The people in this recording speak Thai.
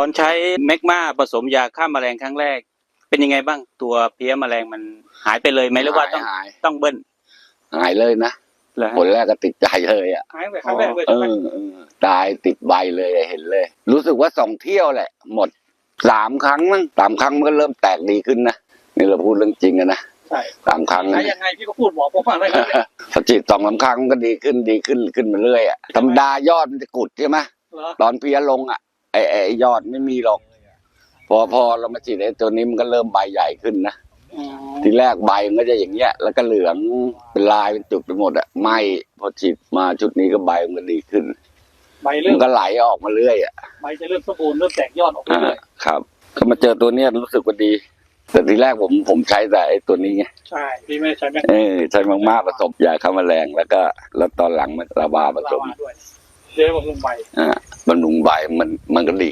อนใช้แมกมาผสมยาฆ่าแมลงครั้งแรก เป็นยังไงบ้างตัวเพี้ยแมลงมันหายไปเลยไหมหรือว่าต้องหายต้องเบิ้ลหายเลยนะเหรอผลแรกก็ติดใจเลยอะหายไปครั้งแรกเลยเอใช่ไหมอเออตายติดใบเลยเห็นเลย รู้สึกว่าสองเที่ยวแหละ หมดสามครั้งมั้งสามครั้งมันก็เริ่มแตกดีขึ้นนะนี่เราพูดเรื่องจริงอะนะใช่สามครั้งใช้ยังไงพี่ก็พูดบอกผมว่าอะไรครับเนี่ยสจิตสองสามครั้งมันก็ดีขึ้นดีขึ้นขึ้นมาเรื่อยอะธรรมดายอดมันจะกุดใช่ไหมเหรอ ตอนเพี้ยลงอะ ไอไอไอ้ยอดไม่มีหรอก พอพอเรามาฉีดไอ้ตัวนี้มันก็เริ่มใบใหญ่ขึ้นนะอืมทีแรกใบมันก็จะอย่างเงี้ย แล้วก็เหลืองเป็นลายเป็นจุดไปหมดอะไหมพอฉีดมาชุดนี้ก็ใบมันก็ดีขึ้นใบเริ่มัมนก็ไหลออกมาเรื่อยอะใบจะเริ่มสมบูรณ์เริ่มแตกยอดออกอ่าเรื่อยครับ ก็มาเจอตัวเนี้ยรู้สึกว่าดี แต่ทีแรกผมผมใช้แต่ไอ้ตัวนี้ไงๆใช่พี่ไม่ได้ใช้แมกเออใช้มากๆผสมยาฆ่าแมลงแล้วก็ แล้วตอนหลังมันลาวาผลาสมวาด้วยเดี๋ยวผมลงใบอ่า บำรุงใบมันมันก็ดี